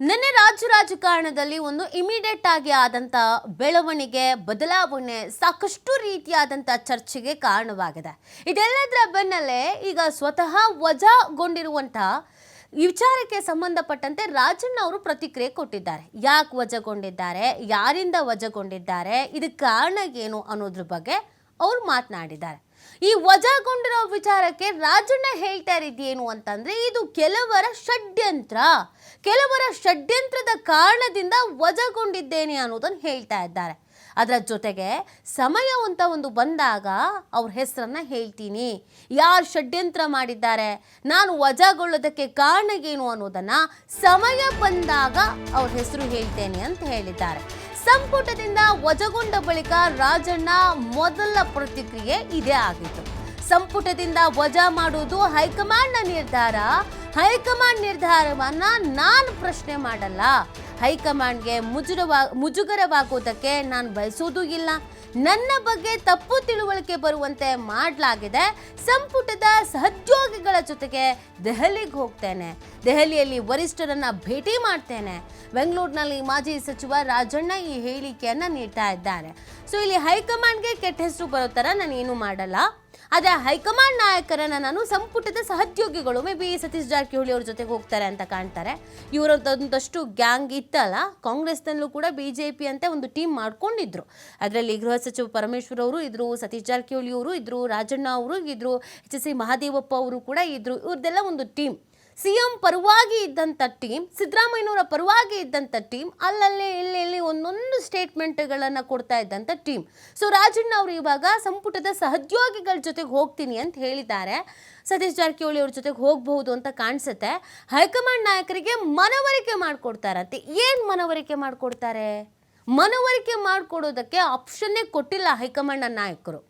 ನಿನ್ನೆ ರಾಜ್ಯ ರಾಜಕಾರಣದಲ್ಲಿ ಒಂದು ಇಮಿಡಿಯೇಟ್ ಆಗಿ ಆದಂತ ಬೆಳವಣಿಗೆ, ಬದಲಾವಣೆ ಸಾಕಷ್ಟು ರೀತಿಯಾದಂಥ ಚರ್ಚೆಗೆ ಕಾರಣವಾಗಿದೆ. ಇದೆಲ್ಲದರ ಬೆನ್ನಲ್ಲೇ ಈಗ ಸ್ವತಃ ವಜಾಗೊಂಡಿರುವಂತಹ ವಿಚಾರಕ್ಕೆ ಸಂಬಂಧಪಟ್ಟಂತೆ ರಾಜಣ್ಣ ಅವರು ಪ್ರತಿಕ್ರಿಯೆ ಕೊಟ್ಟಿದ್ದಾರೆ. ಯಾಕೆ ವಜಾಗೊಂಡಿದ್ದಾರೆ? ಯಾರಿಂದ ವಜಾಗೊಂಡಿದ್ದಾರೆ? ಇದಕ್ಕೆ ಕಾರಣ ಏನು ಅನ್ನೋದ್ರ ಬಗ್ಗೆ ಅವರು ಮಾತನಾಡಿದ್ದಾರೆ. ಈ ವಜಾಗೊಂಡಿರೋ ವಿಚಾರಕ್ಕೆ ರಾಜಣ್ಣ ಹೇಳ್ತಾ ಇರೋದೇನು ಅಂತಂದ್ರೆ, ಇದು ಕೆಲವರ ಷಡ್ಯಂತ್ರ. ಕೆಲವರ ಷಡ್ಯಂತ್ರದ ಕಾರಣದಿಂದ ವಜಾಗೊಂಡಿದ್ದೇನೆ ಅನ್ನೋದನ್ನು ಹೇಳ್ತಾ ಇದ್ದಾರೆ. ಅದರ ಜೊತೆಗೆ ಸಮಯ ಅಂತ ಒಂದು ಬಂದಾಗ ಅವ್ರ ಹೆಸರನ್ನ ಹೇಳ್ತೀನಿ. ಯಾರು ಷಡ್ಯಂತ್ರ ಮಾಡಿದ್ದಾರೆ, ನಾನು ವಜಾಗೊಳ್ಳೋದಕ್ಕೆ ಕಾರಣ ಏನು ಅನ್ನೋದನ್ನು ಸಮಯ ಬಂದಾಗ ಅವ್ರ ಹೆಸರು ಹೇಳ್ತೇನೆ ಅಂತ ಹೇಳಿದ್ದಾರೆ. ಸಂಪುಟದಿಂದ ವಜಗೊಂಡ ಬಳಿಕ ರಾಜಣ್ಣ ಮೊದಲ ಪ್ರತಿಕ್ರಿಯೆ ಇದೇ ಆಗಿತ್ತು. ಸಂಪುಟದಿಂದ ವಜಾ ಮಾಡುವುದು ಹೈಕಮಾಂಡ್ನ ನಿರ್ಧಾರ. ಹೈಕಮಾಂಡ್ ನಿರ್ಧಾರವನ್ನ ನಾನು ಪ್ರಶ್ನೆ ಮಾಡಲ್ಲ. ಹೈಕಮಾಂಡ್ಗೆ ಮುಜುರವಾ, ಮುಜುಗರವಾಗುವುದಕ್ಕೆ ನಾನು ಬಯಸೋದೂ ಇಲ್ಲ. ನನ್ನ ಬಗ್ಗೆ ತಪ್ಪು ತಿಳುವಳಿಕೆ ಬರುವಂತೆ ಮಾಡಲಾಗಿದೆ. ಸಂಪುಟದ ಸಹೋದ್ಯೋಗಿಗಳ ಜೊತೆಗೆ ದೆಹಲಿಗೆ ಹೋಗ್ತೇನೆ. ದೆಹಲಿಯಲ್ಲಿ ವರಿಷ್ಠರನ್ನು ಭೇಟಿ ಮಾಡ್ತೇನೆ. ಬೆಂಗಳೂರಿನಲ್ಲಿ ಮಾಜಿ ಸಚಿವ ರಾಜಣ್ಣ ಈ ಹೇಳಿಕೆಯನ್ನು ನೀಡ್ತಾ ಇದ್ದಾರೆ. ಸೊ, ಇಲ್ಲಿ ಹೈಕಮಾಂಡ್ಗೆ ಕೆಟ್ಟ ಹೆಸರು ಬರೋ ಥರ ನಾನೇನು ಮಾಡಲ್ಲ. ಆದರೆ ಹೈಕಮಾಂಡ್ ನಾಯಕರನ್ನ ನಾನು ಸಂಪುಟದ ಸಹದ್ಯೋಗಿಗಳು ಮೇ ಬಿ ಸತೀಶ್ ಜಾರಕಿಹೊಳಿ ಅವ್ರ ಜೊತೆಗೆ ಹೋಗ್ತಾರೆ ಅಂತ ಕಾಣ್ತಾರೆ. ಇವರೊಂದಷ್ಟು ಗ್ಯಾಂಗ್ ಇತ್ತಲ್ಲ, ಕಾಂಗ್ರೆಸ್ನಲ್ಲೂ ಕೂಡ ಬಿ ಜೆ ಪಿ ಅಂತ ಒಂದು ಟೀಮ್ ಮಾಡ್ಕೊಂಡಿದ್ರು. ಅದರಲ್ಲಿ ಗೃಹ ಸಚಿವ ಪರಮೇಶ್ವರ್ ಅವರು ಇದ್ರು, ಸತೀಶ್ ಜಾರಕಿಹೊಳಿ ಅವರು ಇದ್ರು, ರಾಜಣ್ಣ ಅವರು ಇದ್ರು, ಎಚ್ ಎಸ್ ಸಿ ಮಹಾದೇವಪ್ಪ ಅವರು ಕೂಡ ಇದ್ರು. ಇವ್ರದ್ದೆಲ್ಲ ಒಂದು ಟೀಮ್. ಸಿ ಎಂ ಪರವಾಗಿ ಇದ್ದಂಥ ಟೀಮ್, ಸಿದ್ದರಾಮಯ್ಯನವರ ಪರವಾಗಿ ಇದ್ದಂಥ ಟೀಮ್, ಅಲ್ಲಲ್ಲೇ ಇಲ್ಲಿ ಇಲ್ಲಿ ಒಂದೊಂದು ಸ್ಟೇಟ್ಮೆಂಟ್ಗಳನ್ನು ಕೊಡ್ತಾ ಇದ್ದಂಥ ಟೀಮ್. ಸೊ ರಾಜಣ್ಣ ಅವರು ಇವಾಗ ಸಂಪುಟದ ಸಹೋದ್ಯೋಗಿಗಳ ಜೊತೆಗೆ ಹೋಗ್ತೀನಿ ಅಂತ ಹೇಳಿದ್ದಾರೆ. ಸತೀಶ್ ಜಾರಕಿಹೊಳಿ ಅವ್ರ ಜೊತೆಗೆ ಹೋಗಬಹುದು ಅಂತ ಕಾಣಿಸುತ್ತೆ. ಹೈಕಮಾಂಡ್ ನಾಯಕರಿಗೆ ಮನವರಿಕೆ ಮಾಡಿಕೊಡ್ತಾರಂತೆ. ಏನು ಮನವರಿಕೆ ಮಾಡಿಕೊಡ್ತಾರೆ? ಮನವರಿಕೆ ಮಾಡಿಕೊಡೋದಕ್ಕೆ ಆಪ್ಷನ್ನೇ ಕೊಟ್ಟಿಲ್ಲ ಹೈಕಮಾಂಡ್ ನಾಯಕರು.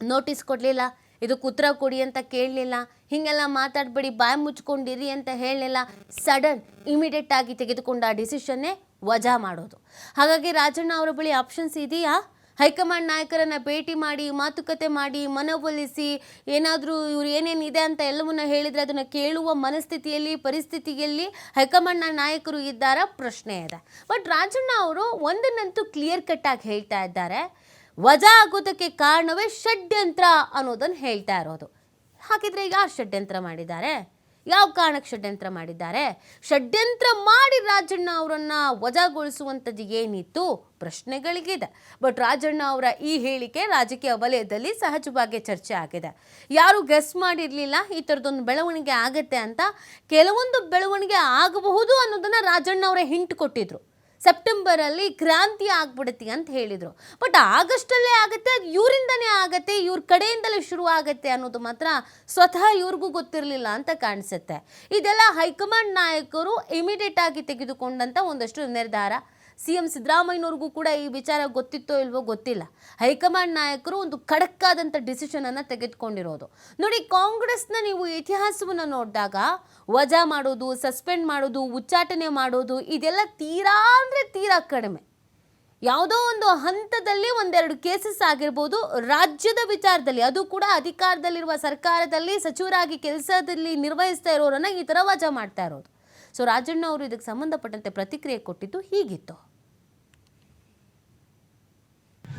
ನೋಟಿಸ್ ಕೊಡಲಿಲ್ಲ. ಇದಕ್ಕೆ ಉತ್ತರ ಕೊಡಿ ಅಂತ ಕೇಳಲಿಲ್ಲ. ಹೀಗೆಲ್ಲ ಮಾತಾಡಬೇಡಿ, ಬಾಯಿ ಮುಚ್ಕೊಂಡಿರಿ ಅಂತ ಹೇಳಲಿಲ್ಲ. ಸಡನ್ ಇಮಿಡಿಯೇಟ್ ಆಗಿ ತೆಗೆದುಕೊಂಡ ಆ ಡಿಸಿಷನ್ನೇ ವಜಾ ಮಾಡೋದು. ಹಾಗಾಗಿ ರಾಜಣ್ಣ ಅವರ ಬಳಿ ಆಪ್ಷನ್ಸ್ ಇದೆಯಾ? ಹೈಕಮಾಂಡ್ ನಾಯಕರನ್ನು ಭೇಟಿ ಮಾಡಿ, ಮಾತುಕತೆ ಮಾಡಿ, ಮನವೊಲಿಸಿ, ಏನಾದರೂ ಇವ್ರು ಏನೇನಿದೆ ಅಂತ ಎಲ್ಲವನ್ನ ಹೇಳಿದರೆ ಅದನ್ನು ಕೇಳುವ ಮನಸ್ಥಿತಿಯಲ್ಲಿ, ಪರಿಸ್ಥಿತಿಯಲ್ಲಿ ಹೈಕಮಾಂಡ್ನ ನಾಯಕರು ಇದ್ದಾರಾ? ಪ್ರಶ್ನೆ ಇದೆ. ಬಟ್ ರಾಜಣ್ಣ ಅವರು ಒಂದನ್ನಂತೂ ಕ್ಲಿಯರ್ ಕಟ್ಟಾಗಿ ಹೇಳ್ತಾ ಇದ್ದಾರೆ. ವಜಾ ಆಗೋದಕ್ಕೆ ಕಾರಣವೇ ಷಡ್ಯಂತ್ರ ಅನ್ನೋದನ್ನು ಹೇಳ್ತಾ ಇರೋದು. ಹಾಗಿದ್ರೆ ಯಾರು ಷಡ್ಯಂತ್ರ ಮಾಡಿದ್ದಾರೆ? ಯಾವ ಕಾರಣಕ್ಕೆ ಷಡ್ಯಂತ್ರ ಮಾಡಿದ್ದಾರೆ? ಷಡ್ಯಂತ್ರ ಮಾಡಿ ರಾಜಣ್ಣ ಅವರನ್ನು ವಜಾಗೊಳಿಸುವಂಥದ್ದು ಏನಿತ್ತು? ಪ್ರಶ್ನೆಗಳಿಗಿದೆ. ಬಟ್ ರಾಜಣ್ಣ ಅವರ ಈ ಹೇಳಿಕೆ ರಾಜಕೀಯ ವಲಯದಲ್ಲಿ ಸಹಜವಾಗಿ ಚರ್ಚೆ ಆಗಿದೆ. ಯಾರು ಗೆಸ್ ಮಾಡಿರಲಿಲ್ಲ, ಈ ಥರದೊಂದು ಬೆಳವಣಿಗೆ ಆಗತ್ತೆ ಅಂತ ಕೆಲವೊಂದು ಬೆಳವಣಿಗೆ ಆಗಬಹುದು ಅನ್ನೋದನ್ನು ರಾಜಣ್ಣ ಅವರೇ ಹಿಂಟ್ ಕೊಟ್ಟಿದ್ರು. ಸೆಪ್ಟೆಂಬರಲ್ಲಿ ಕ್ರಾಂತಿ ಆಗ್ಬಿಡುತ್ತೆ ಅಂತ ಹೇಳಿದರು. ಬಟ್ ಆಗಸ್ಟಲ್ಲೇ ಆಗುತ್ತೆ, ಅದು ಇವರಿಂದನೇ ಆಗುತ್ತೆ, ಇವ್ರ ಕಡೆಯಿಂದಲೇ ಶುರು ಆಗತ್ತೆ ಅನ್ನೋದು ಮಾತ್ರ ಸ್ವತಃ ಇವ್ರಿಗೂ ಗೊತ್ತಿರಲಿಲ್ಲ ಅಂತ ಕಾಣಿಸುತ್ತೆ. ಇದೆಲ್ಲ ಹೈಕಮಾಂಡ್ ನಾಯಕರು ಇಮಿಡಿಯೇಟ್ ಆಗಿ ತೆಗೆದುಕೊಂಡಂಥ ಒಂದಷ್ಟು ನಿರ್ಧಾರ. ಸಿ ಎಂ ಸಿದ್ದರಾಮಯ್ಯನವ್ರಿಗೂ ಕೂಡ ಈ ವಿಚಾರ ಗೊತ್ತಿತ್ತೋ ಇಲ್ವೋ ಗೊತ್ತಿಲ್ಲ. ಹೈಕಮಾಂಡ್ ನಾಯಕರು ಒಂದು ಖಡಕ್ಕಾದಂಥ ಡಿಸಿಷನನ್ನು ತೆಗೆದುಕೊಂಡಿರೋದು. ನೋಡಿ, ಕಾಂಗ್ರೆಸ್ನ ನೀವು ಇತಿಹಾಸವನ್ನು ನೋಡಿದಾಗ ವಜಾ ಮಾಡೋದು, ಸಸ್ಪೆಂಡ್ ಮಾಡೋದು, ಉಚ್ಚಾಟನೆ ಮಾಡೋದು, ಇದೆಲ್ಲ ತೀರಾ ಅಂದರೆ ತೀರಾ ಕಡಿಮೆ. ಯಾವುದೋ ಒಂದು ಹಂತದಲ್ಲಿ ಒಂದೆರಡು ಕೇಸಸ್ ಆಗಿರ್ಬೋದು ರಾಜ್ಯದ ವಿಚಾರದಲ್ಲಿ. ಅದು ಕೂಡ ಅಧಿಕಾರದಲ್ಲಿರುವ ಸರ್ಕಾರದಲ್ಲಿ ಸಚಿವರಾಗಿ ಕೆಲಸದಲ್ಲಿ ನಿರ್ವಹಿಸ್ತಾ ಇರೋರನ್ನ ಈ ಥರ ವಜಾ ಮಾಡ್ತಾ ಇರೋದು. ಸೊ ರಾಜಣ್ಣ ಅವರು ಇದಕ್ಕೆ ಸಂಬಂಧಪಟ್ಟಂತೆ ಪ್ರತಿಕ್ರಿಯೆ ಕೊಟ್ಟಿದ್ದು ಹೀಗಿತ್ತು.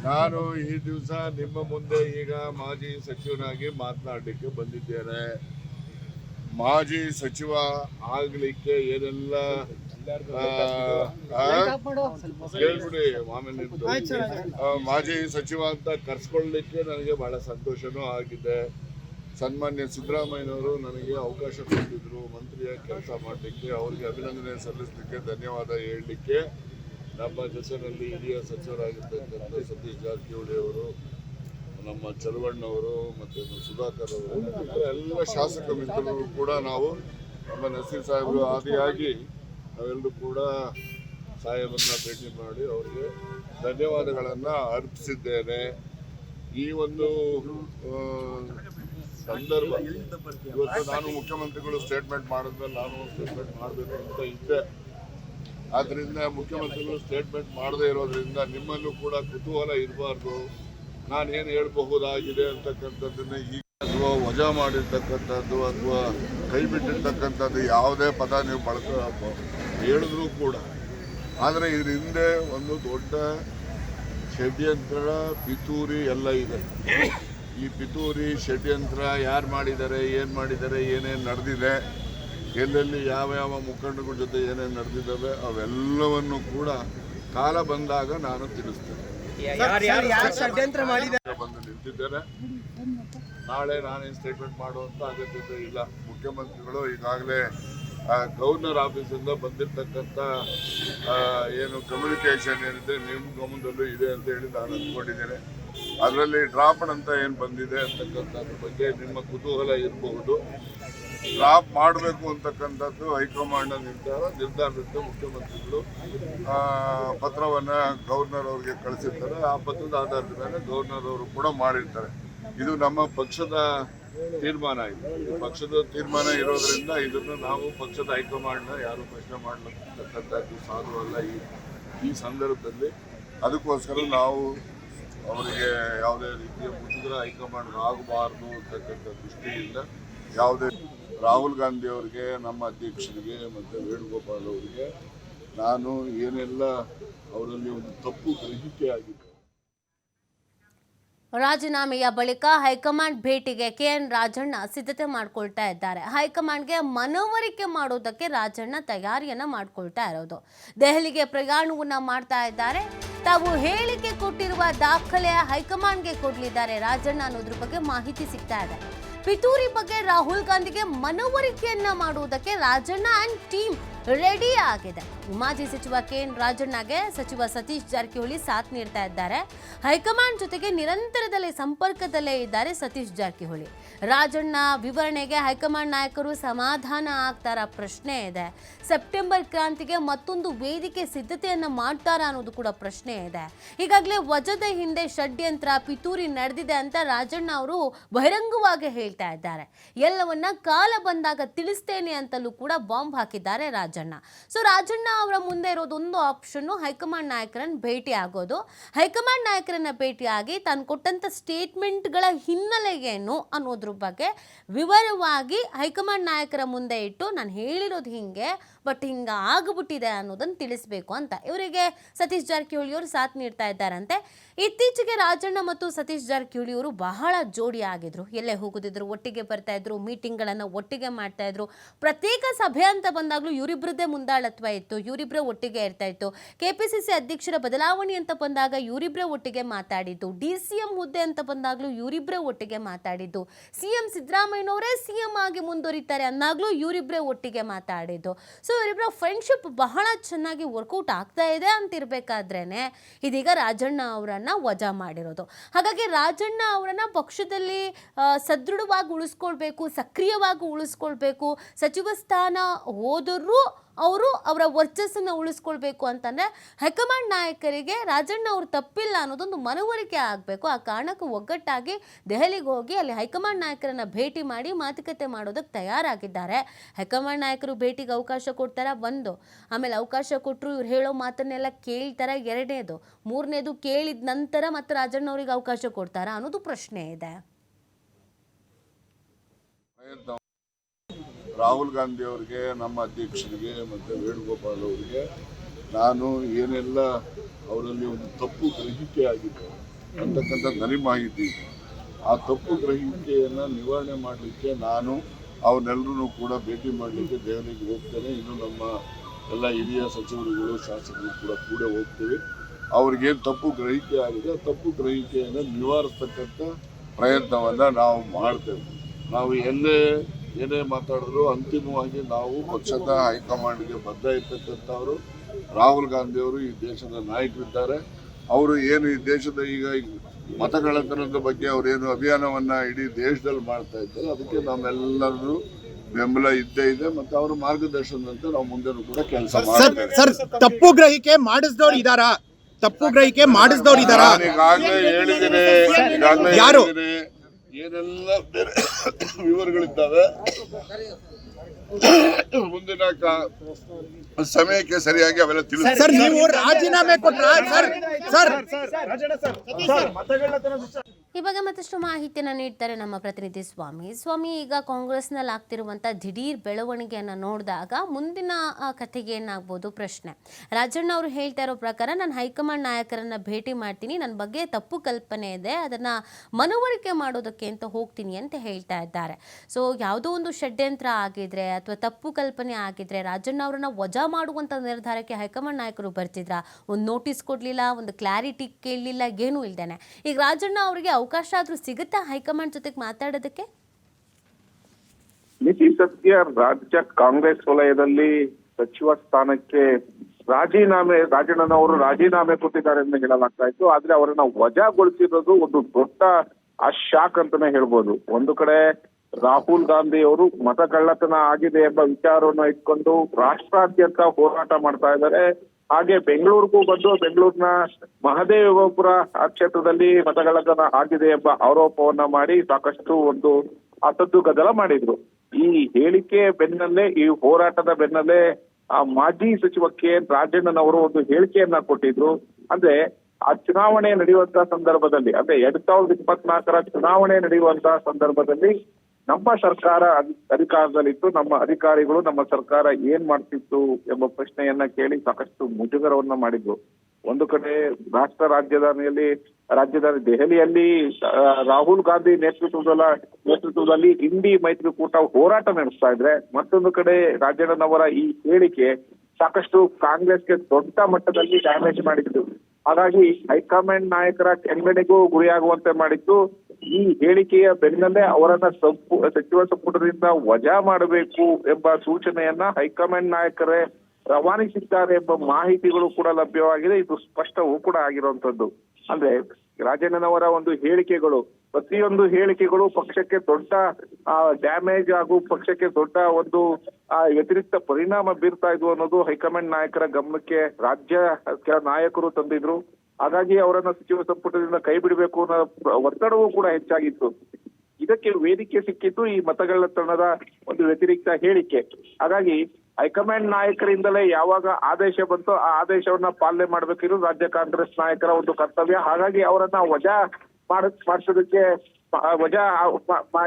ನಾನು ಈ ದಿವಸ ನಿಮ್ಮ ಮುಂದೆ ಈಗ ಮಾಜಿ ಸಚಿವನಾಗಿ ಮಾತನಾಡಲಿಕ್ಕೆ ಬಂದಿದ್ದೇನೆ. ಮಾಜಿ ಸಚಿವ ಆಗ್ಲಿಕ್ಕೆ ಏನೆಲ್ಲ ಹೇಳ್ಬಿಡಿ ಮಾಜಿ ಸಚಿವ ಅಂತ ಕರ್ಸ್ಕೊಳ್ಳಿಕ್ಕೆ ನನಗೆ ಬಹಳ ಸಂತೋಷನೂ ಆಗಿದೆ. ಸನ್ಮಾನ್ಯ ಸಿದ್ದರಾಮಯ್ಯನವರು ನನಗೆ ಅವಕಾಶ ಕೊಟ್ಟಿದ್ದರು ಮಂತ್ರಿಯಾಗಿ ಕೆಲಸ ಮಾಡಲಿಕ್ಕೆ, ಅವರಿಗೆ ಅಭಿನಂದನೆ ಸಲ್ಲಿಸಲಿಕ್ಕೆ ಧನ್ಯವಾದ ಹೇಳಲಿಕ್ಕೆ. ನಮ್ಮ ಜೊತೆಯಲ್ಲಿ ಹಿರಿಯ ಸಚಿವರಾಗಿರ್ತಕ್ಕಂಥ ಸತೀಶ್ ಜಾರಕಿಹೊಳಿ ಅವರು, ನಮ್ಮ ಚಲವಣ್ಣವರು ಮತ್ತು ಸುಧಾಕರ್ ಅವರು ಎಲ್ಲ ಶಾಸಕ ಮಿತ್ರರು ಕೂಡ ನಾವು ನಮ್ಮ ನಸೀರ್ ಸಾಹೇಬರು ಆದಿಯಾಗಿ ನಾವೆಲ್ಲರೂ ಕೂಡ ಸಾಹೇಬರನ್ನ ಭೇಟಿ ಮಾಡಿ ಅವರಿಗೆ ಧನ್ಯವಾದಗಳನ್ನು ಅರ್ಪಿಸಿದ್ದೇನೆ. ಈ ಒಂದು ಸಂದರ್ಭ. ಇವತ್ತು ನಾನು ಮುಖ್ಯಮಂತ್ರಿಗಳು ಸ್ಟೇಟ್ಮೆಂಟ್ ಮಾಡಿದ್ಮೇಲೆ ನಾನು ಸ್ಟೇಟ್ಮೆಂಟ್ ಮಾಡಬೇಕು ಅಂತ ಇದ್ದೆ. ಆದ್ರಿಂದ ಮುಖ್ಯಮಂತ್ರಿಗಳು ಸ್ಟೇಟ್ಮೆಂಟ್ ಮಾಡದೇ ಇರೋದ್ರಿಂದ ನಿಮ್ಮಲ್ಲೂ ಕೂಡ ಕುತೂಹಲ ಇರಬಾರ್ದು. ನಾನೇನು ಹೇಳಬಹುದಾಗಿದೆ ಅಂತಕ್ಕಂಥದ್ದನ್ನು ಈಗ ಅಥವಾ ವಜಾ ಮಾಡಿರ್ತಕ್ಕಂಥದ್ದು ಅಥವಾ ಕೈ ಬಿಟ್ಟಿರ್ತಕ್ಕಂಥದ್ದು ಯಾವುದೇ ಪದ ನೀವು ಬಳಕ ಹೇಳಿದ್ರು ಕೂಡ. ಆದರೆ ಇದ್ರ ಹಿಂದೆ ಒಂದು ದೊಡ್ಡ ಷಡ್ಯಂತ್ರ ಪಿತೂರಿ ಎಲ್ಲ ಇದೆ. ಈ ಪಿತೂರಿ ಷಡ್ಯಂತ್ರ ಯಾರು ಮಾಡಿದ್ದಾರೆ ಏನು ಮಾಡಿದ್ದಾರೆ ಏನೇನು ನಡೆದಿದೆ ಎಲ್ಲೆಲ್ಲಿ ಯಾವ ಯಾವ ಮುಖಂಡಗಳ ಜೊತೆ ಏನೇನು ನಡೆದಿದ್ದಾವೆ ಅವೆಲ್ಲವನ್ನು ಕೂಡ ಕಾಲ ಬಂದಾಗ ನಾನು ತಿಳಿಸ್ತೇನೆ. ಬಂದು ನಿಂತಿದ್ದೇನೆ ನಾಳೆ ನಾನೇನು ಸ್ಟೇಟ್ಮೆಂಟ್ ಮಾಡುವಂತ ಅಗತ್ಯತೆ ಇಲ್ಲ. ಮುಖ್ಯಮಂತ್ರಿಗಳು ಈಗಾಗಲೇ ಗವರ್ನರ್ ಆಫೀಸಿಂದ ಬಂದಿರತಕ್ಕಂಥ ಏನು ಕಮ್ಯುನಿಕೇಶನ್ ಏನಿದೆ ನಿಮ್ಮ ಗಮನದಲ್ಲೂ ಇದೆ ಅಂತ ಹೇಳಿ ನಾನು ಅಂದ್ಕೊಂಡಿದ್ದೇನೆ. ಅದರಲ್ಲಿ ಡ್ರಾಪ್ ಅಂತ ಏನು ಬಂದಿದೆ ಅಂತಕ್ಕಂಥದ್ರ ಬಗ್ಗೆ ನಿಮ್ಮ ಕುತೂಹಲ ಇರಬಹುದು. ಡ್ರಾಪ್ ಮಾಡಬೇಕು ಅಂತಕ್ಕಂಥದ್ದು ಹೈಕಮಾಂಡ್ ನಿರ್ಧಾರ ನಿರ್ಧಾರದಂತೆ ಮುಖ್ಯಮಂತ್ರಿಗಳು ಪತ್ರವನ್ನು ಗವರ್ನರ್ ಅವರಿಗೆ ಕಳಿಸಿರ್ತಾರೆ. ಆ ಪತ್ರದ ಆಧಾರದ ಮೇಲೆ ಗವರ್ನರ್ ಅವರು ಕೂಡ ಮಾಡಿರ್ತಾರೆ. ಇದು ನಮ್ಮ ಪಕ್ಷದ ತೀರ್ಮಾನ ಇದೆ. ಇದು ಪಕ್ಷದ ತೀರ್ಮಾನ ಇರೋದ್ರಿಂದ ಇದನ್ನು ನಾವು ಪಕ್ಷದ ಹೈಕಮಾಂಡ್ನ ಯಾರು ಪ್ರಶ್ನೆ ಮಾಡತಕ್ಕಂಥದ್ದು ಸಾಧುವಲ್ಲ ಈ ಈ ಸಂದರ್ಭದಲ್ಲಿ. ಅದಕ್ಕೋಸ್ಕರ ನಾವು ಅವರಿಗೆ ಯಾವುದೇ ರೀತಿಯ ಮುಜುಗರ ಹೈಕಮಾಂಡ್ ಆಗಬಾರ್ದು ಅಂತಕ್ಕಂಥ ದೃಷ್ಟಿಯಿಂದ ಯಾವುದೇ ರಾಹುಲ್ ಗಾಂಧಿ ಅವರಿಗೆ, ನಮ್ಮ ಅಧ್ಯಕ್ಷರಿಗೆ, ಮತ್ತು ವೇಣುಗೋಪಾಲ್ ಅವರಿಗೆ ನಾನು ಏನೆಲ್ಲ ಅವರಲ್ಲಿ ಒಂದು ತಪ್ಪು ಗ್ರಹಿಕೆ ಆಗಿದೆ ರಾಜೀನಾಮೆಯ ಬಳಿಕ ಹೈಕಮಾಂಡ್ ಭೇಟಿಗೆ ಕೆಎನ್ ರಾಜಣ್ಣ ಸಿದ್ಧತೆ ಮಾಡ್ಕೊಳ್ತಾ ಇದ್ದಾರೆ. ಹೈಕಮಾಂಡ್ಗೆ ಮನವರಿಕೆ ಮಾಡೋದಕ್ಕೆ ರಾಜಣ್ಣ ತಯಾರಿಯನ್ನ ಮಾಡ್ಕೊಳ್ತಾ ಇರೋದು. ದೆಹಲಿಗೆ ಪ್ರಯಾಣವನ್ನ ಮಾಡ್ತಾ ಇದ್ದಾರೆ. ತಾವು ಹೇಳಿಕೆ ಕೊಟ್ಟಿರುವ ದಾಖಲೆ ಹೈಕಮಾಂಡ್ಗೆ ಕೊಡಲಿದ್ದಾರೆ. ರಾಜಣ್ಣ ಅನ್ನೋದ್ರ ಬಗ್ಗೆ ಮಾಹಿತಿ ಸಿಗ್ತಾ ಇದೆ. ಪಿತೂರಿ ಬಗ್ಗೆ ರಾಹುಲ್ ಗಾಂಧಿಗೆ ಮನವರಿಕೆಯನ್ನ ಮಾಡುವುದಕ್ಕೆ ರಾಜಣ್ಣ ಅಂಡ್ ಟೀಮ್ ರೆಡಿ ಆಗಿದೆ. ಮಾಜಿ ಸಚಿವ ಕೆ ಎನ್ ರಾಜಣ್ಣಗೆ ಸಚಿವ ಸತೀಶ್ ಜಾರಕಿಹೊಳಿ ಸಾಥ್ ನೀಡ್ತಾ ಇದ್ದಾರೆ. ಹೈಕಮಾಂಡ್ ಜೊತೆಗೆ ನಿರಂತರದಲ್ಲಿ ಸಂಪರ್ಕದಲ್ಲೇ ಇದ್ದಾರೆ ಸತೀಶ್ ಜಾರಕಿಹೊಳಿ. ರಾಜಣ್ಣ ವಿವರಣೆಗೆ ಹೈಕಮಾಂಡ್ ನಾಯಕರು ಸಮಾಧಾನ ಆಗ್ತಾರ ಪ್ರಶ್ನೆ ಇದೆ. ಸೆಪ್ಟೆಂಬರ್ ಕ್ರಾಂತಿಗೆ ಮತ್ತೊಂದು ವೇದಿಕೆ ಸಿದ್ಧತೆಯನ್ನು ಮಾಡ್ತಾರಾ ಅನ್ನೋದು ಕೂಡ ಪ್ರಶ್ನೆ ಇದೆ. ಈಗಾಗಲೇ ವಜದ ಹಿಂದೆ ಷಡ್ಯಂತ್ರ ಪಿತೂರಿ ನಡೆದಿದೆ ಅಂತ ರಾಜಣ್ಣ ಅವರು ಬಹಿರಂಗವಾಗಿ ಹೇಳ್ತಾ ಇದ್ದಾರೆ. ಎಲ್ಲವನ್ನ ಕಾಲ ಬಂದಾಗ ತಿಳಿಸ್ತೇನೆ ಅಂತಲೂ ಕೂಡ ಬಾಂಬ್ ಹಾಕಿದ್ದಾರೆ ರಾಜಣ್ಣ. ಸೊ ರಾಜಣ್ಣ ಅವರ ಮುಂದೆ ಇರೋದು ಒಂದು ಆಪ್ಷನ್ ಹೈಕಮಾಂಡ್ ನಾಯಕರನ್ನ ಭೇಟಿ ಆಗೋದು. ಹೈಕಮಾಂಡ್ ನಾಯಕರನ್ನ ಭೇಟಿಯಾಗಿ ತಾನು ಕೊಟ್ಟಂತ ಸ್ಟೇಟ್ಮೆಂಟ್ಗಳ ಹಿನ್ನೆಲೆಗೇನು ಅನ್ನೋದ್ರ ಬಗ್ಗೆ ವಿವರವಾಗಿ ಹೈಕಮಾಂಡ್ ನಾಯಕರ ಮುಂದೆ ಇಟ್ಟು ನಾನು ಹೇಳಿರೋದು ಹಿಂಗೆ ಬಟ್ ಹಿಂಗ ಆಗ್ಬಿಟ್ಟಿದೆ ಅನ್ನೋದನ್ನ ತಿಳಿಸ್ಬೇಕು ಅಂತ. ಇವರಿಗೆ ಸತೀಶ್ ಜಾರಕಿಹೊಳಿ ಅವರು ಸಾಥ್ ನೀಡ್ತಾ ಇದ್ದಾರಂತೆ. ಇತ್ತೀಚೆಗೆ ರಾಜಣ್ಣ ಮತ್ತು ಸತೀಶ್ ಜಾರಕಿಹೊಳಿ ಅವರು ಬಹಳ ಜೋಡಿ ಆಗಿದ್ರು. ಎಲ್ಲೇ ಹೋಗುದಿದ್ರು, ಒಟ್ಟಿಗೆ ಬರ್ತಾ ಇದ್ರು ಮೀಟಿಂಗ್ಗಳನ್ನು ಒಟ್ಟಿಗೆ ಮಾಡ್ತಾ ಇದ್ರು. ಪ್ರತ್ಯೇಕ ಸಭೆ ಅಂತ ಬಂದಾಗಲೂ ಇವರಿಬ್ಬರದ್ದೇ ಮುಂದಾಳತ್ವ ಇತ್ತು ಇವರಿಬ್ಬರ ಒಟ್ಟಿಗೆ ಇರ್ತಾ ಇತ್ತು. ಕೆ ಪಿ ಸಿ ಸಿ ಅಧ್ಯಕ್ಷರ ಬದಲಾವಣೆ ಅಂತ ಬಂದಾಗ ಇವರಿಬ್ಬರೇ ಒಟ್ಟಿಗೆ ಮಾತಾಡಿದ್ದು, ಡಿ ಸಿ ಎಂ ಹುದ್ದೆ ಅಂತ ಬಂದಾಗಲೂ ಇವರಿಬ್ಬರೇ ಒಟ್ಟಿಗೆ ಮಾತಾಡಿದ್ದು. ಸಿ ಎಂ ಸಿದ್ದರಾಮಯ್ಯನವರೇ ಸಿ ಎಂ ಆಗಿ ಮುಂದುವರಿತಾರೆ ಅಂದಾಗಲೂ ಇವರಿಬ್ಬರೇ ಒಟ್ಟಿಗೆ ಮಾತಾಡಿದ್ದು. ಸೊ ಇವರಿಬ್ಬರ ಫ್ರೆಂಡ್ಶಿಪ್ ಬಹಳ ಚೆನ್ನಾಗಿ ವರ್ಕೌಟ್ ಆಗ್ತಾ ಇದೆ ಅಂತಿರಬೇಕಾದ್ರೇ ಇದೀಗ ರಾಜಣ್ಣ ಅವರನ್ನ ವಜಾ ಮಾಡಿರೋದು. ಹಾಗಾಗಿ ರಾಜಣ್ಣ ಅವರನ್ನ ಪಕ್ಷದಲ್ಲಿ ಸದೃಢವಾಗಿ ಉಳಿಸ್ಕೊಳ್ಬೇಕು, ಸಕ್ರಿಯವಾಗಿ ಉಳಿಸ್ಕೊಳ್ಬೇಕು, ಸಚಿವ ಸ್ಥಾನ ಹೋದರೂ ಅವರು ಅವರ ವರ್ಚಸ್ಸನ್ನು ಉಳಿಸ್ಕೊಳ್ಬೇಕು ಅಂತಂದ್ರೆ ಹೈಕಮಾಂಡ್ ನಾಯಕರಿಗೆ ರಾಜಣ್ಣ ಅವರು ತಪ್ಪಿಲ್ಲ ಅನ್ನೋದೊಂದು ಮನವರಿಕೆ ಆಗಬೇಕು. ಆ ಕಾರಣಕ್ಕೆ ಒಗ್ಗಟ್ಟಾಗಿ ದೆಹಲಿಗೆ ಹೋಗಿ ಅಲ್ಲಿ ಹೈಕಮಾಂಡ್ ನಾಯಕರನ್ನ ಭೇಟಿ ಮಾಡಿ ಮಾತುಕತೆ ಮಾಡೋದಕ್ಕೆ ತಯಾರಾಗಿದ್ದಾರೆ. ಹೈಕಮಾಂಡ್ ನಾಯಕರು ಭೇಟಿಗೆ ಅವಕಾಶ ಕೊಡ್ತಾರ? ಒಂದು. ಆಮೇಲೆ ಅವಕಾಶ ಕೊಟ್ಟರು ಇವ್ರು ಹೇಳೋ ಮಾತನ್ನೆಲ್ಲ ಕೇಳ್ತಾರ? ಎರಡನೇದು. ಮೂರನೇದು ಕೇಳಿದ ನಂತರ ಮತ್ತೆ ರಾಜಣ್ಣ ಅವರಿಗೆ ಅವಕಾಶ ಕೊಡ್ತಾರಾ ಅನ್ನೋದು ಪ್ರಶ್ನೆ ಇದೆ. ರಾಹುಲ್ ಗಾಂಧಿ ಅವರಿಗೆ, ನಮ್ಮ ಅಧ್ಯಕ್ಷರಿಗೆ ಮತ್ತು ವೇಣುಗೋಪಾಲ್ ಅವರಿಗೆ ನಾನು ಏನೆಲ್ಲ ಅವರಲ್ಲಿ ಒಂದು ತಪ್ಪು ಗ್ರಹಿಕೆ ಆಗಿದೆ ಅಂತಕ್ಕಂಥ ನನಗೆ ಮಾಹಿತಿ ಆ ತಪ್ಪು ಗ್ರಹಿಕೆಯನ್ನು ನಿವಾರಣೆ ಮಾಡಲಿಕ್ಕೆ ನಾನು ಅವನ್ನೆಲ್ಲರೂ ಕೂಡ ಭೇಟಿ ಮಾಡಲಿಕ್ಕೆ ದೆಹಲಿಗೆ ಹೋಗ್ತೇನೆ. ಇನ್ನು ನಮ್ಮ ಎಲ್ಲ ಹಿರಿಯ ಸಚಿವರುಗಳು, ಶಾಸಕರು ಕೂಡ ಕೂಡ ಹೋಗ್ತೀವಿ. ಅವ್ರಿಗೇನು ತಪ್ಪು ಗ್ರಹಿಕೆ ಆಗಿದೆ, ಆ ತಪ್ಪು ಗ್ರಹಿಕೆಯನ್ನು ನಿವಾರಿಸ್ತಕ್ಕಂಥ ಪ್ರಯತ್ನವನ್ನು ನಾವು ಮಾಡ್ತೇವೆ. ನಾವು ಎಲ್ಲೇ ಏನೇ ಮಾತಾಡಿದ್ರು ಅಂತಿಮವಾಗಿ ನಾವು ಪಕ್ಷದ ಹೈಕಮಾಂಡ್ಗೆ ಬದ್ಧ ಇರ್ತಕ್ಕಂಥವರು. ರಾಹುಲ್ ಗಾಂಧಿಯವರು ಈ ದೇಶದ ನಾಯಕರಿದ್ದಾರೆ. ಅವರು ಏನು ಈ ದೇಶದ ಈಗ ಮತಗಳತನದ ಬಗ್ಗೆ ಅವರೇನು ಅಭಿಯಾನವನ್ನ ಇಡೀ ದೇಶದಲ್ಲಿ ಮಾಡ್ತಾ ಇದ್ದಾರೆ. ಅದಕ್ಕೆ ನಮ್ಮೆಲ್ಲರೂ ಬೆಂಬಲ ಇದ್ದೇ ಇದೆ ಮತ್ತು ಅವರ ಮಾರ್ಗದರ್ಶನದಂತೆ ನಾವು ಮುಂದೆ ಕೂಡ ಕೆಲಸ ಸರ್ ಮಾಡ್ತೇವೆ ಸರ್ ತಪ್ಪು ಗ್ರಹಿಕೆ ಮಾಡಿಸಿದವ್ರು ಇದಾರಾ ತಪ್ಪು ಗ್ರಹಿಕೆ ಮಾಡಿಸಿದವ್ರು ಇದಾರಾ ಈಗಾಗಲೇ ಹೇಳಿದ್ದೇನೆ ಯಾರು? ಏನೆಲ್ಲ ಬೇರೆ ವಿವರಗಳಿದ್ದಾವೆ? ಮುಂದಿನ ಸಮಯಕ್ಕೆ ಸರಿಯಾಗಿ ಅವೆಲ್ಲ ತಿಳಿಸಿ ಸರ್ ನೀವು ರಾಜೀನಾಮೆ ಕೊಟ್ರ ಸರ್ ಸರ್. ಈ ಬಗ್ಗೆ ಮತ್ತಷ್ಟು ಮಾಹಿತಿಯನ್ನು ನೀಡ್ತಾರೆ ನಮ್ಮ ಪ್ರತಿನಿಧಿ ಸ್ವಾಮಿ. ಸ್ವಾಮಿ, ಈಗ ಕಾಂಗ್ರೆಸ್ನಲ್ಲಿ ಆಗ್ತಿರುವಂಥ ದಿಢೀರ್ ಬೆಳವಣಿಗೆಯನ್ನು ನೋಡಿದಾಗ ಮುಂದಿನ ಕಥೆಗೆ ಏನಾಗ್ಬೋದು ಪ್ರಶ್ನೆ. ರಾಜಣ್ಣ ಅವರು ಹೇಳ್ತಾ ಇರೋ ಪ್ರಕಾರ, ನಾನು ಹೈಕಮಾಂಡ್ ನಾಯಕರನ್ನು ಭೇಟಿ ಮಾಡ್ತೀನಿ. ನನ್ನ ಬಗ್ಗೆ ತಪ್ಪು ಕಲ್ಪನೆ ಇದೆ. ಅದನ್ನು ಮನವರಿಕೆ ಮಾಡೋದಕ್ಕೆ ಅಂತ ಹೋಗ್ತೀನಿ ಅಂತ ಹೇಳ್ತಾ ಇದ್ದಾರೆ. ಸೊ ಯಾವುದೋ ಒಂದು ಷಡ್ಯಂತ್ರ ಆಗಿದ್ರೆ ಅಥವಾ ತಪ್ಪು ಕಲ್ಪನೆ ಆಗಿದ್ರೆ ರಾಜಣ್ಣ ಅವರನ್ನ ವಜಾ ಮಾಡುವಂಥ ನಿರ್ಧಾರಕ್ಕೆ ಹೈಕಮಾಂಡ್ ನಾಯಕರು ಬರ್ತಿದ್ರ? ಒಂದು ನೋಟಿಸ್ ಕೊಡಲಿಲ್ಲ, ಒಂದು ಕ್ಲಾರಿಟಿ ಕೇಳಲಿಲ್ಲ, ಏನೂ ಇಲ್ದೇನೆ. ಈಗ ರಾಜಣ್ಣ ಅವರಿಗೆ ಅವಕಾಶ ಆದರೂ ಸಿಗುತ್ತಾ ಹೈಕಮಾಂಡ್ ಜೊತೆಗೆ ಮಾತಾಡೋದಕ್ಕೆ? ಮಿತಿ ಸತ್ಯ, ರಾಜ್ಯ ಕಾಂಗ್ರೆಸ್ ವಲಯದಲ್ಲಿ ಸಚಿವ ಸ್ಥಾನಕ್ಕೆ ರಾಜೀನಾಮೆ, ರಾಜಣ್ಣನವರು ರಾಜೀನಾಮೆ ಕೊಟ್ಟಿದ್ದಾರೆ ಅಂತ ಹೇಳಲಾಗ್ತಾ ಇತ್ತು. ಆದ್ರೆ ಅವರನ್ನ ವಜಾಗೊಳಿಸಿರೋದು ಒಂದು ದೊಡ್ಡ ಆ ಶಾಕ್ ಅಂತಾನೆ ಹೇಳ್ಬೋದು. ಒಂದು ಕಡೆ ರಾಹುಲ್ ಗಾಂಧಿ ಅವರು ಮತ ಕಳ್ಳತನ ಆಗಿದೆ ಎಂಬ ವಿಚಾರವನ್ನು ಇಟ್ಕೊಂಡು ರಾಷ್ಟ್ರಾದ್ಯಂತ ಹೋರಾಟ ಮಾಡ್ತಾ ಇದ್ದಾರೆ. ಹಾಗೆ ಬೆಂಗಳೂರಿಗೂ ಬಂದು ಬೆಂಗಳೂರಿನ ಮಹದೇವಪುರ ಕ್ಷೇತ್ರದಲ್ಲಿ ಮತಗಳ್ಳತನ ಆಗಿದೆ ಎಂಬ ಆರೋಪವನ್ನ ಮಾಡಿ ಸಾಕಷ್ಟು ಒಂದು ಅಸದ್ದು ಗದಲ ಮಾಡಿದ್ರು. ಈ ಹೇಳಿಕೆ ಬೆನ್ನಲ್ಲೇ, ಈ ಹೋರಾಟದ ಬೆನ್ನಲ್ಲೇ ಆ ಮಾಜಿ ಸಚಿವ ಕೆ ಎನ್ ರಾಜಣ್ಣನವರು ಒಂದು ಹೇಳಿಕೆಯನ್ನ ಕೊಟ್ಟಿದ್ರು. ಅಂದ್ರೆ ಆ ಚುನಾವಣೆ ನಡೆಯುವಂತ ಸಂದರ್ಭದಲ್ಲಿ, ಅಂದ್ರೆ ಎರಡ್ ಸಾವಿರದ ಇಪ್ಪತ್ನಾಲ್ಕರ ಚುನಾವಣೆ ನಡೆಯುವಂತ ಸಂದರ್ಭದಲ್ಲಿ ನಮ್ಮ ಸರ್ಕಾರ ಅಧಿ- ಅಧಿಕಾರದಲ್ಲಿತ್ತು. ನಮ್ಮ ಅಧಿಕಾರಿಗಳು ನಮ್ಮ ಸರ್ಕಾರ ಏನ್ ಮಾಡ್ತಿತ್ತು ಎಂಬ ಪ್ರಶ್ನೆಯನ್ನ ಕೇಳಿ ಸಾಕಷ್ಟು ಮುಜುಗರವನ್ನ ಮಾಡಿದ್ರು. ಒಂದು ಕಡೆ ರಾಷ್ಟ್ರ ರಾಜಧಾನಿಯಲ್ಲಿ, ರಾಜಧಾನಿ ದೆಹಲಿಯಲ್ಲಿ ರಾಹುಲ್ ಗಾಂಧಿ ನೇತೃತ್ವದ ನೇತೃತ್ವದಲ್ಲಿ ಇಂಡಿ ಮೈತ್ರಿಕೂಟ ಹೋರಾಟ ನಡೆಸ್ತಾ ಇದ್ರೆ, ಮತ್ತೊಂದು ಕಡೆ ರಾಜಣ್ಣನವರ ಈ ಹೇಳಿಕೆ ಸಾಕಷ್ಟು ಕಾಂಗ್ರೆಸ್ಗೆ ದೊಡ್ಡ ಮಟ್ಟದಲ್ಲಿ ಡ್ಯಾಮೇಜ್ ಮಾಡಿತ್ತು. ಹಾಗಾಗಿ ಹೈಕಮಾಂಡ್ ನಾಯಕರ ಕೆಂಗಣಿಗೂ ಗುರಿಯಾಗುವಂತೆ ಮಾಡಿತ್ತು. ಈ ಹೇಳಿಕೆಯ ಬೆನ್ನಲ್ಲೇ ಅವರನ್ನ ಸಂಪು, ಸಚಿವ ಸಂಪುಟದಿಂದ ವಜಾ ಮಾಡಬೇಕು ಎಂಬ ಸೂಚನೆಯನ್ನ ಹೈಕಮಾಂಡ್ ನಾಯಕರೇ ರವಾನಿಸಿದ್ದಾರೆ ಎಂಬ ಮಾಹಿತಿಗಳು ಕೂಡ ಲಭ್ಯವಾಗಿದೆ. ಇದು ಸ್ಪಷ್ಟವೂ ಕೂಡ ಆಗಿರುವಂತದ್ದು ಅಂದ್ರೆ ರಾಜಣ್ಣನವರ ಒಂದು ಹೇಳಿಕೆಗಳು, ಪ್ರತಿಯೊಂದು ಹೇಳಿಕೆಗಳು ಪಕ್ಷಕ್ಕೆ ದೊಡ್ಡ ಡ್ಯಾಮೇಜ್ ಹಾಗೂ ಪಕ್ಷಕ್ಕೆ ದೊಡ್ಡ ಒಂದು ವ್ಯತಿರಿಕ್ತ ಪರಿಣಾಮ ಬೀರ್ತಾ ಇದ್ವು ಅನ್ನೋದು ಹೈಕಮಾಂಡ್ ನಾಯಕರ ಗಮನಕ್ಕೆ ರಾಜ್ಯ ನಾಯಕರು ತಂದಿದ್ರು. ಹಾಗಾಗಿ ಅವರನ್ನ ಸಚಿವ ಸಂಪುಟದಿಂದ ಕೈ ಬಿಡಬೇಕು ಅನ್ನೋ ಒತ್ತಡವೂ ಕೂಡ ಹೆಚ್ಚಾಗಿತ್ತು. ಇದಕ್ಕೆ ವೇದಿಕೆ ಸಿಕ್ಕಿದ್ದು ಈ ಮತಗಳ ಮತಗಳ್ಳತನದ ಒಂದು ವ್ಯತಿರಿಕ್ತ ಹೇಳಿಕೆ. ಹಾಗಾಗಿ ಹೈಕಮಾಂಡ್ ನಾಯಕರಿಂದಲೇ ಯಾವಾಗ ಆದೇಶ ಬಂತೋ ಆ ಆದೇಶವನ್ನ ಪಾಲನೆ ಮಾಡಬೇಕಿರೋ ರಾಜ್ಯ ಕಾಂಗ್ರೆಸ್ ನಾಯಕರ ಒಂದು ಕರ್ತವ್ಯ. ಹಾಗಾಗಿ ಅವರನ್ನ ವಜಾ ಮಾಡ ಮಾಡಿಸೋದಕ್ಕೆ ವಜಾ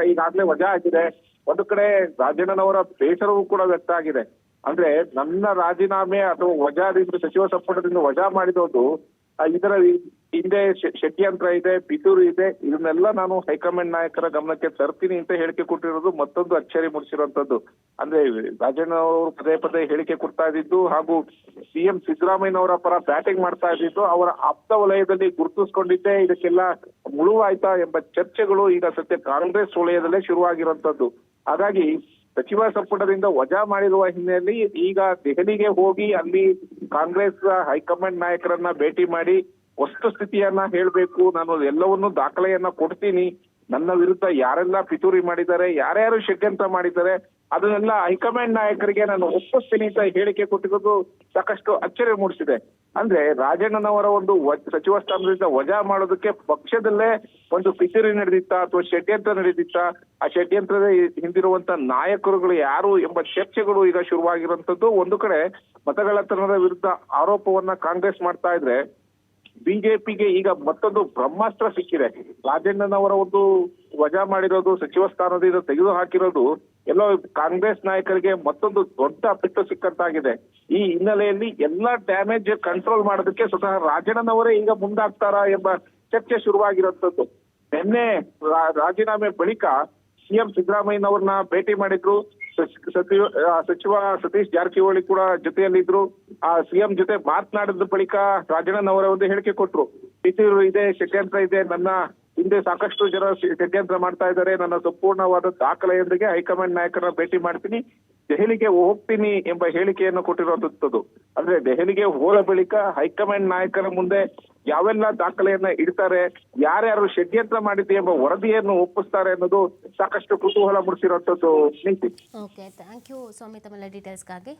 ಈಗಾಗಲೇ ವಜಾ ಆಗಿದೆ. ಒಂದು ಕಡೆ ರಾಜಣ್ಣನವರ ಬೇಸರವೂ ಕೂಡ ವ್ಯಕ್ತ ಆಗಿದೆ. ಅಂದ್ರೆ ನನ್ನ ರಾಜೀನಾಮೆ ಅಥವಾ ವಜಾದಿಂದ ಸಚಿವ ಸಂಪುಟದಿಂದ ವಜಾ ಆ, ಇದರ ಹಿಂದೆ ಷಟ್ಯಂತ್ರ ಇದೆ, ಪಿತೂರು ಇದೆ, ಇದನ್ನೆಲ್ಲ ನಾನು ಹೈಕಮಾಂಡ್ ನಾಯಕರ ಗಮನಕ್ಕೆ ತರ್ತೀನಿ ಅಂತ ಹೇಳಿಕೆ ಕೊಟ್ಟಿರೋದು ಮತ್ತೊಂದು ಅಚ್ಚರಿ ಮೂಡಿಸಿರುವಂತದ್ದು ಅಂದ್ರೆ ರಾಜಣ್ಣ ಅವರು ಪದೇ ಪದೇ ಹೇಳಿಕೆ ಕೊಡ್ತಾ ಇದ್ದಿದ್ದು ಹಾಗೂ ಸಿಎಂ ಸಿದ್ದರಾಮಯ್ಯನವರ ಪರ ಬ್ಯಾಟಿಂಗ್ ಮಾಡ್ತಾ ಇದ್ದಿದ್ದು ಅವರ ಆಪ್ತ ವಲಯದಲ್ಲಿ ಗುರುತಿಸ್ಕೊಂಡಿದ್ದೆ, ಇದಕ್ಕೆಲ್ಲ ಮುಳುವಾಯ್ತಾ ಎಂಬ ಚರ್ಚೆಗಳು ಈಗ ಸದ್ಯ ಕಾಂಗ್ರೆಸ್ ವಲಯದಲ್ಲೇ ಶುರುವಾಗಿರುವಂತದ್ದು ಹಾಗಾಗಿ ಸಚಿವ ಸಂಪುಟದಿಂದ ವಜಾ ಮಾಡಿರುವ ಹಿನ್ನೆಲೆಯಲ್ಲಿ ಈಗ ದೆಹಲಿಗೆ ಹೋಗಿ ಅಲ್ಲಿ ಕಾಂಗ್ರೆಸ್ ಹೈಕಮಾಂಡ್ ನಾಯಕರನ್ನ ಭೇಟಿ ಮಾಡಿ ವಸ್ತುಸ್ಥಿತಿಯನ್ನ ಹೇಳಬೇಕು, ನಾನು ಎಲ್ಲವನ್ನೂ ದಾಖಲೆಯನ್ನ ಕೊಡ್ತೀನಿ ನನ್ನ ವಿರುದ್ಧ ಯಾರೆಲ್ಲ ಪಿತೂರಿ ಮಾಡಿದ್ದಾರೆ, ಯಾರ್ಯಾರು ಷಡ್ಯಂತ್ರ ಮಾಡಿದ್ದಾರೆ, ಅದನ್ನೆಲ್ಲ ಹೈಕಮಾಂಡ್ ನಾಯಕರಿಗೆ ನಾನು ಒಪ್ಪಿಸ್ತೀನಿ ಅಂತ ಹೇಳಿಕೆ ಕೊಟ್ಟಿರೋದು ಸಾಕಷ್ಟು ಅಚ್ಚರಿ ಮೂಡಿಸಿದೆ. ಅಂದ್ರೆ ರಾಜಣ್ಣನವರ ಒಂದು ಸಚಿವ ಸ್ಥಾನದಿಂದ ವಜಾ ಮಾಡೋದಕ್ಕೆ ಪಕ್ಷದಲ್ಲೇ ಒಂದು ಪಿತೂರಿ ನಡೆದಿತ್ತ ಅಥವಾ ಷಡ್ಯಂತ್ರ ನಡೆದಿತ್ತ, ಆ ಷಡ್ಯಂತ್ರದ ಹಿಂದಿರುವಂತ ನಾಯಕರುಗಳು ಯಾರು ಎಂಬ ಚರ್ಚೆಗಳು ಈಗ ಶುರುವಾಗಿರುವಂತದ್ದು. ಒಂದು ಕಡೆ ಮತಗಳತನದ ವಿರುದ್ಧ ಆರೋಪವನ್ನ ಕಾಂಗ್ರೆಸ್ ಮಾಡ್ತಾ ಇದ್ರೆ ಬಿಜೆಪಿಗೆ ಈಗ ಮತ್ತೊಂದು ಬ್ರಹ್ಮಾಸ್ತ್ರ ಸಿಕ್ಕಿದೆ. ರಾಜಣ್ಣನವರ ಒಂದು ವಜಾ ಮಾಡಿರೋದು, ಸಚಿವ ಸ್ಥಾನದಿಂದ ತೆಗೆದು ಹಾಕಿರೋದು, ಎಲ್ಲೋ ಕಾಂಗ್ರೆಸ್ ನಾಯಕರಿಗೆ ಮತ್ತೊಂದು ದೊಡ್ಡ ಪೆಟ್ಟು ಸಿಕ್ಕಂತಾಗಿದೆ. ಈ ಹಿನ್ನೆಲೆಯಲ್ಲಿ ಎಲ್ಲಾ ಡ್ಯಾಮೇಜ್ ಕಂಟ್ರೋಲ್ ಮಾಡೋದಕ್ಕೆ ಸ್ವತಃ ರಾಜಣ್ಣನವರೇ ಈಗ ಮುಂದಾಗ್ತಾರಾ ಎಂಬ ಚರ್ಚೆ ಶುರುವಾಗಿರುವಂತದ್ದು ನಿನ್ನೆ ರಾಜೀನಾಮೆ ಬಳಿಕ ಸಿಎಂ ಸಿದ್ದರಾಮಯ್ಯನವ್ರನ್ನ ಭೇಟಿ ಮಾಡಿದ್ರು. ಸಚಿವ ಸಚಿವ ಸತೀಶ್ ಜಾರಕಿಹೊಳಿ ಕೂಡ ಜೊತೆಯಲ್ಲಿದ್ರು. ಆ, ಸಿಎಂ ಜೊತೆ ಮಾತನಾಡಿದ ಬಳಿಕ ರಾಜಣ್ಣನವರ ಒಂದು ಹೇಳಿಕೆ ಕೊಟ್ರು. ಪಿತೂರು ಇದೆ, ಷಡ್ಯಂತ್ರ ಇದೆ, ನನ್ನ ಹಿಂದೆ ಸಾಕಷ್ಟು ಜನ ಷಡ್ಯಂತ್ರ ಮಾಡ್ತಾ ಇದ್ದಾರೆ. ನನ್ನ ಸಂಪೂರ್ಣವಾದ ದಾಖಲೆಯೊಂದಿಗೆ ಹೈಕಮಾಂಡ್ ನಾಯಕರನ್ನ ಭೇಟಿ ಮಾಡ್ತೀನಿ. ದೆಹಲಿಗೆ ಹೋಗ್ತೀನಿ ಎಂಬ ಹೇಳಿಕೆಯನ್ನು ಕೊಟ್ಟಿರುವಂತದ್ದು. ಅಂದ್ರೆ ದೆಹಲಿಗೆ ಹೋದ ಬಳಿಕ ಹೈಕಮಾಂಡ್ ನಾಯಕರ ಮುಂದೆ ಯಾವೆಲ್ಲ ದಾಖಲೆಯನ್ನ ಇಡ್ತಾರೆ, ಯಾರ್ಯಾರು ಷಡ್ಯಂತ್ರ ಮಾಡಿದೆ ಎಂಬ ವರದಿಯನ್ನು ಒಪ್ಪಿಸ್ತಾರೆ ಅನ್ನೋದು ಸಾಕಷ್ಟು ಕುತೂಹಲ ಮೂಡಿಸಿರುವಂತದ್ದು ನೀತಿ ಓಕೆ ಥ್ಯಾಂಕ್ ಯು ಸ್ವಾಮಿ ತಮ್ಮೆಲ್ಲ ಡೀಟೇಲ್ಸ್ಗಾಗಿ